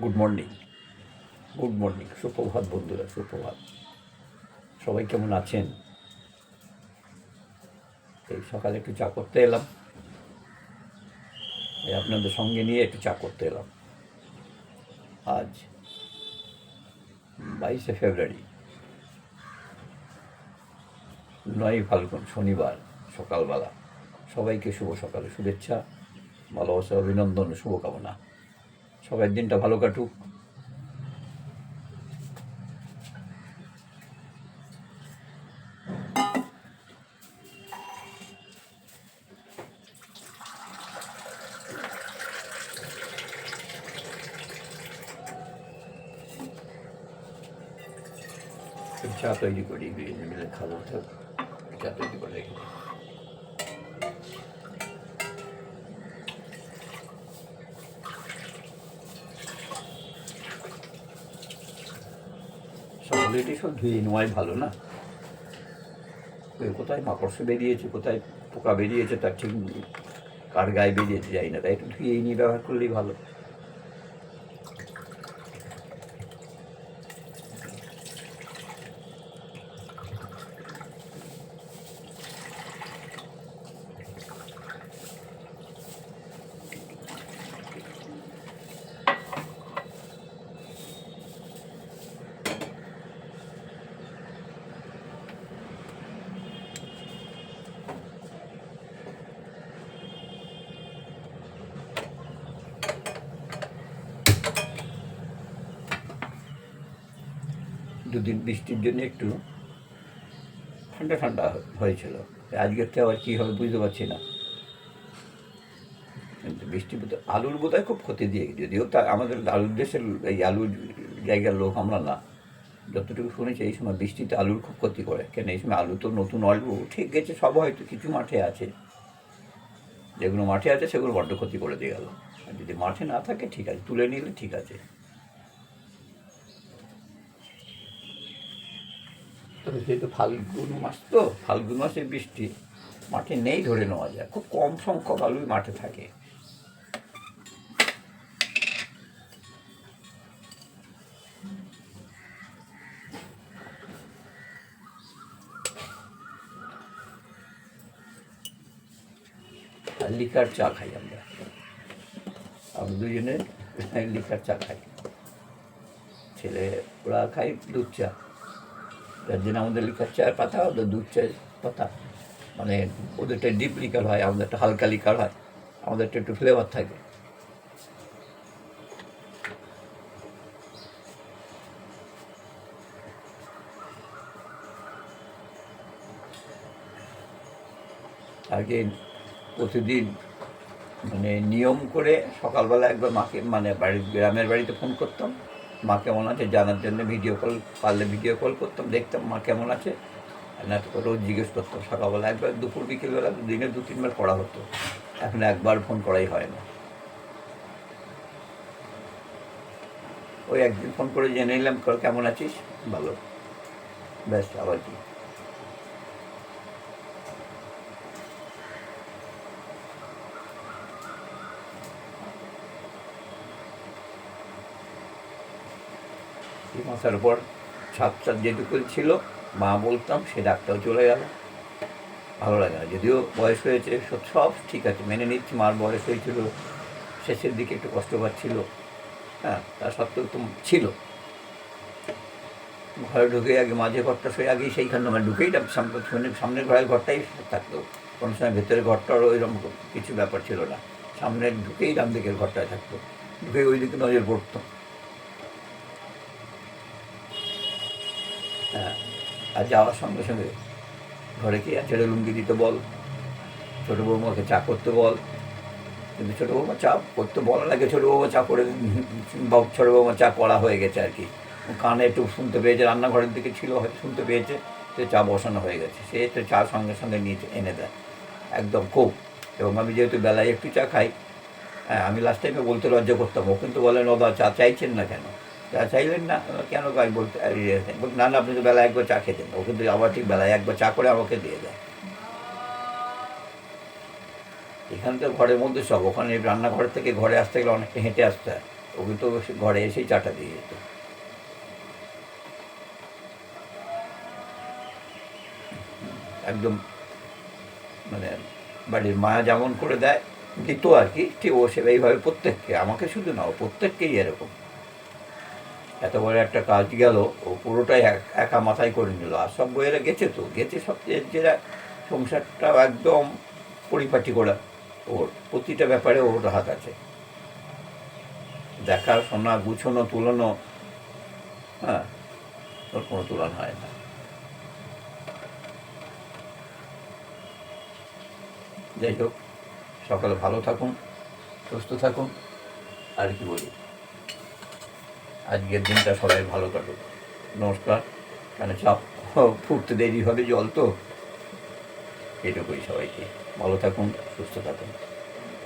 Good morning good morning সুপ্রভাত, বন্ধুরা, সুপ্রভাত। সবাই কেমন আছেন? এই সকালে একটু চা করতে এলাম। এই আপনাদের সঙ্গে নিয়ে একটু চা করতে এলাম। আজ বাইশে ফেব্রুয়ারি, নয় ফাল্গুন, শনিবার, সকালবেলা। সবাইকে শুভ সকালে শুভেচ্ছা, ভালোবাসা, অভিনন্দন, শুভকামনা। সবার দিনটা ভালো কাটুক। চা তৈরি করি, বিরিয়ানি মিলে খাব তো চা তৈরি করে। রেখে এটি সব ধুয়ে নেওয়াই ভালো না কোথায় মাকড়সে বেরিয়েছে, কোথায় পোকা বেরিয়েছে, তার ঠিক। কার গায়ে বেরিয়েছে যাই না, তাই একটু ধুয়েই নিয়ে ব্যবহার করলেই ভালো দুদিন বৃষ্টির জন্য একটু ঠান্ডা ঠান্ডা হয়েছিল। আজকের থেকে আবার কী হবে বুঝতে পারছি না। কিন্তু বৃষ্টি আলুর বোধহয় খুব ক্ষতি দিয়ে যদিও তা আমাদের আলুর দেশের এই আলুর জায়গার লোক আমরা না। যতটুকু শুনেছি, এই সময় বৃষ্টিতে আলুর খুব ক্ষতি করে। কেন এই সময় আলু তো নতুন অল্প, ঠিক গেছে, সব হয়তো কিছু মাঠে আছে। যেগুলো মাঠে আছে, সেগুলো বড্ড ক্ষতি করে দিয়ে গেল। আর যদি মাঠে না থাকে, ঠিক আছে, তুলে নিলে ঠিক আছে। যেহেতু ফাল্গুন মাস তো, ফাল্গুন মাসে বৃষ্টি, মাঠে নেই ধরে নেওয়া যায়। খুব কম সংখ্যক আলুই মাঠে থাকে। লিকার চা খাই আমরা। আমরা দুজনে লিকার চা খাই। ছেলে ওরা খাই দুধ চা। যার জন্য আমাদের লিকার চায়ের পাতা, ওদের দুধ চায়ের পাতা। মানে ওদেরটা ডিপ লিকার হয়, আমাদেরটা হালকা লিকার হয়, আমাদেরটা একটু ফ্লেভার থাকে। আগে প্রতিদিন মানে নিয়ম করে সকালবেলা একবার মাকে মানে বাড়ির গ্রামের বাড়িতে ফোন করতাম। মা কেমন আছে জানার জন্য ভিডিও কল পারলে ভিডিও কল করতাম, দেখতাম মা কেমন আছে। না তো রোজ জিজ্ঞেস করতাম, সকালবেলা একবার, দুপুর, বিকেলবেলা দিনে দু, তিনবার করা হতো। এখন একবার ফোন করাই হয় না। ওই একদিন ফোন করে জেনে নিলাম, কেমন আছিস? ভালো। ব্যাস, আবার কি। এই মাথার উপর ছাদ যেটুকু ছিল, মা বলতাম, সে ডাক্তার চলে গেল। ভালো লাগে না। যদিও বয়স হয়েছে, সব ঠিক আছে, মেনে নিচ্ছি, মার বয়স হয়েছিল, শেষের দিকে একটু কষ্ট পাচ্ছিল হ্যাঁ তা সত্ত্বেও তো ছিল। ঘরে ঢুকে আগে মাঝে ঘরটা শুয়ে আগেই সেইখানে মানে ঢুকেই সামনে, সামনে- সামনের ঘরের ঘরটাই থাকতো। কোনো সময় ভেতরের ঘরটারও ওইরকম কিছু ব্যাপার ছিল না। সামনে ঢুকেই ডান দিকের ঘরটায় থাকতো। ঢুকে ওই দিকে নজর পড়তো। আর যাওয়ার সঙ্গে সঙ্গে ঘরে কি আছে লুঙ্গি দিতে বল? ছোটো বৌমাকে চা করতে বল। কিন্তু ছোটো বৌমা চা করতে বলা লাগে, ছোটো বৌমা চা করে ছোটো বৌমা চা করা হয়ে গেছে আর কি। কানে একটু শুনতে পেয়েছে, রান্নাঘরের দিকে ছিল হয়তো, শুনতে পেয়েছে, সে চা বসানো হয়ে গেছে। সে তো চা সঙ্গে সঙ্গে নিয়ে এনে দেয়, একদম খুব। এবং আমি যেহেতু বেলায় একটু চা খাই হ্যাঁ আমি লাস্ট টাইমে বলতে লজ্জা করতাম। ও কিন্তু বলেন ওদা চা চাইছেন না কেন? চা চাইলেন না, কেন গাই বলতে না না, আপনি তো বেলায় একবার চা খেতেন ও কিন্তু আবার ঠিক বেলায় একবার চা করে আমাকে দিয়ে দেয়। এখানে তো ঘরের মধ্যে সব, ওখানে রান্নাঘর থেকে ঘরে আসতে গেলে অনেকটা হেঁটে আসতে হয়। ও কিন্তু ঘরে এসেই চাটা দিয়ে যেত একদম মানে বাড়ির মায়া যেমন করে দেয়, দিত আর কি, ঠিক ও সে এইভাবে প্রত্যেককে, আমাকে শুধু না, ও প্রত্যেককেই এরকম। এত বড় একটা কাজ গেল, ও পুরোটাই এক- মাথায় করে নিল। আর সব বইয়েরা গেছে তো? গেছে সব যেটা সংসারটা একদম পরিপাটি করা ওর। প্রতিটা ব্যাপারে ওর হাত আছে। দেখাশোনা, গুছানো, তুলানো হ্যাঁ ওর কোনো তুলনা হয় না। যাই হোক, সকালে ভালো থাকুন, সুস্থ থাকুন, আর কি বলি? আজকের দিনটা সবাই ভালো কাটুক। নমস্কার মানে চাপ। ফুটতে দেরি হবে জল তো। এটুকুই সবাইকে। ভালো থাকুন সুস্থ থাকুন।